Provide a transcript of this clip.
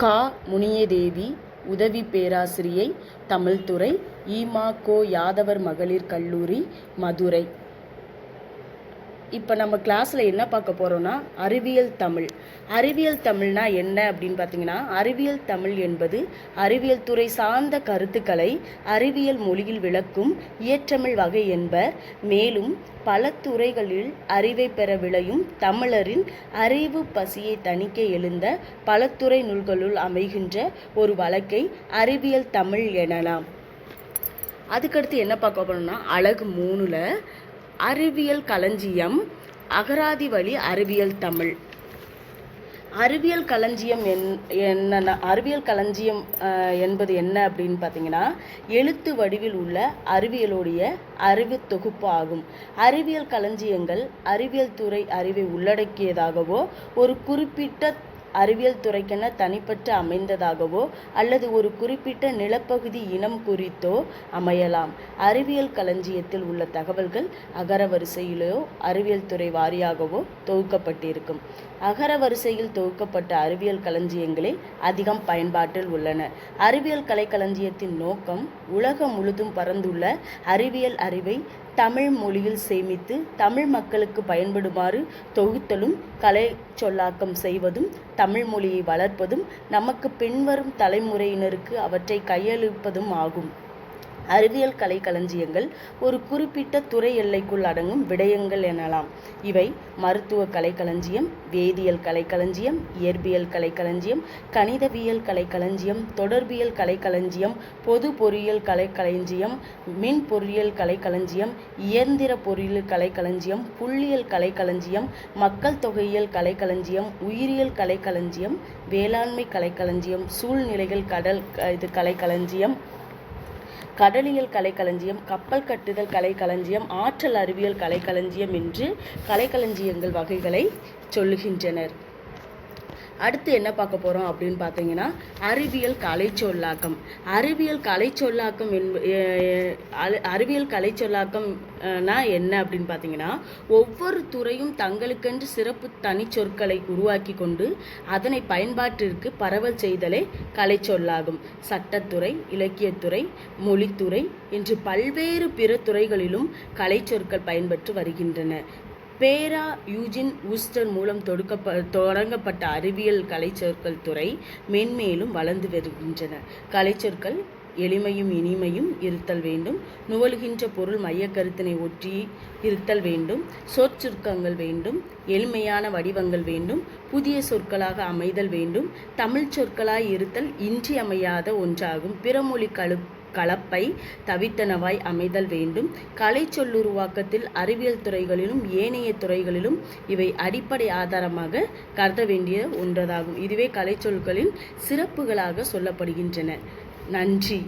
கா முனியதேவி உதவி பேராசிரியை தமிழ்துறை இமா கோ யாதவர் மகளிர் கல்லூரி மதுரை. இப்போ நம்ம கிளாஸில் என்ன பார்க்க போகிறோம்னா அறிவியல் தமிழ். அறிவியல் தமிழ்னா என்ன அப்படின்னு பார்த்தீங்கன்னா அறிவியல் தமிழ் என்பது அறிவியல் துறை சார்ந்த கருத்துக்களை அறிவியல் மொழியில் விளக்கும் இயற்றமிழ் வகை என்பர் மேலும் பல துறைகளில் அறிவை பெற விளையும் தமிழரின் அறிவு பசியை தணிக்க எழுந்த பல துறை நூல்களுள் அமைகின்ற ஒரு வழக்கை அறிவியல் தமிழ் எனலாம். அதுக்கடுத்து என்ன பார்க்க போகிறோம்னா அழகு மூணில் அறிவியல் களஞ்சியம் அகராதி வழி அறிவியல் தமிழ். அறிவியல் களஞ்சியம் என் என்னன்னா அறிவியல் களஞ்சியம் என்பது என்ன அப்படின்னு பார்த்தீங்கன்னா எழுத்து வடிவில் உள்ள அறிவியலுடைய அறிவு தொகுப்பு ஆகும். அறிவியல் களஞ்சியங்கள் அறிவியல் துறை அறிவை உள்ளடக்கியதாகவோ ஒரு குறிப்பிட்ட அறிவியல் துறைக்கென தனிப்பட்ட அமைந்ததாகவோ அல்லது ஒரு குறிப்பிட்ட நிலப்பகுதி இனம் குறித்தோ அமையலாம். அறிவியல் களஞ்சியத்தில் உள்ள தகவல்கள் அகர வரிசையிலோ அறிவியல் துறை வாரியாகவோ தொகுக்கப்பட்டிருக்கும். அகர வரிசையில் தொகுக்கப்பட்ட அறிவியல் களஞ்சியங்களே அதிகம் பயன்பாட்டில் உள்ளன. அறிவியல் கலைக்களஞ்சியத்தின் நோக்கம் உலகம் முழுதும் பரந்துள்ள அறிவியல் அறிவை தமிழ் மொழியில் சேமித்து தமிழ் மக்களுக்கு பயன்படுமாறு தொகுத்தலும் கலை சொல்லாக்கம் செய்வதும் தமிழ் மொழியை வளர்ப்பதும் நமக்கு பின்வரும் தலைமுறையினருக்கு அவற்றை கையளிப்பதும் ஆகும். அறிவியல் கலை களஞ்சியங்கள் ஒரு குறிப்பிட்ட துறை எல்லைக்குள் அடங்கும் விடயங்கள் எனலாம் இவை மருத்துவ கலைக்களஞ்சியம் வேதியியல் கலைக்களஞ்சியம் இயற்பியல் கலைக்களஞ்சியம் கணிதவியல் கலைக்களஞ்சியம் தொடர்பியல் கலைக்களஞ்சியம் பொது பொறியியல் கலைக்களஞ்சியம் மின் பொறியியல் கலைக்களஞ்சியம் இயந்திர பொறியியல் கலைக்களஞ்சியம் புள்ளியியல் கலைக்களஞ்சியம் மக்கள் தொகையியல் கலைக்களஞ்சியம் உயிரியல் கலைக்களஞ்சியம் வேளாண்மை கலைக்களஞ்சியம் சூழ்நிலைகள் கடல் க- இது கலைக்களஞ்சியம் கடலியல் கலைக்களஞ்சியம் கப்பல் கட்டுதல் கலைக்களஞ்சியம் ஆற்றல் அறிவியல் கலைக்களஞ்சியம் என்று கலைக்களஞ்சியங்கள் வகைகளை சொல்லுகின்றனர். அடுத்து என்ன பார்க்க போகிறோம் அப்படின்னு பார்த்தீங்கன்னா அறிவியல் கலைச்சொல்லாக்கம். அறிவியல் கலைச்சொல்லாக்கம் என்ப எ- அறிவியல் கலைச்சொல்லாக்கம்னா என்ன அப்படின்னு பார்த்தீங்கன்னா ஒவ்வொரு துறையும் தங்களுக்கென்று சிறப்பு தனிச்சொற்களை உருவாக்கி கொண்டு அதனை பயன்பாட்டிற்கு பரவல் செய்தலே கலைச்சொல்லாகும். சட்டத்துறை இலக்கியத்துறை மொழித்துறை என்று பல்வேறு பிற துறைகளிலும் கலைச்சொற்கள் பயன்பெற்று வருகின்றன. பேரா யூஜின் ஊஸ்டர் மூலம் தொடுக்கப்ப தொடங்கப்பட்ட அறிவியல் கலைச்சொற்கள் துறை மென்மேலும் வளர்ந்து வருகின்றன. கலைச்சொற்கள் எளிமையும் இனிமையும் இருத்தல் வேண்டும். நுவல்கின்ற பொருள் மைய கருத்தினை ஒற்றி இருத்தல் வேண்டும். சொற்சுருக்கங்கள் வேண்டும். எளிமையான வடிவங்கள் வேண்டும். புதிய சொற்களாக அமைதல் வேண்டும். தமிழ் சொற்களாய் இருத்தல் இன்றியமையாத ஒன்றாகும். பிறமொழி கழு கலப்பை தவித்தனவாய் அமைதல் வேண்டும். கலை சொல்லுருவாக்கத்தில் அறிவியல் துறைகளிலும் ஏனைய துறைகளிலும் இவை அடிப்படை ஆதாரமாக கருத வேண்டிய ஒன்றதாகும். இதுவே கலைச்சொற்களின் சிறப்புகளாக சொல்லப்படுகின்றன. நன்றி.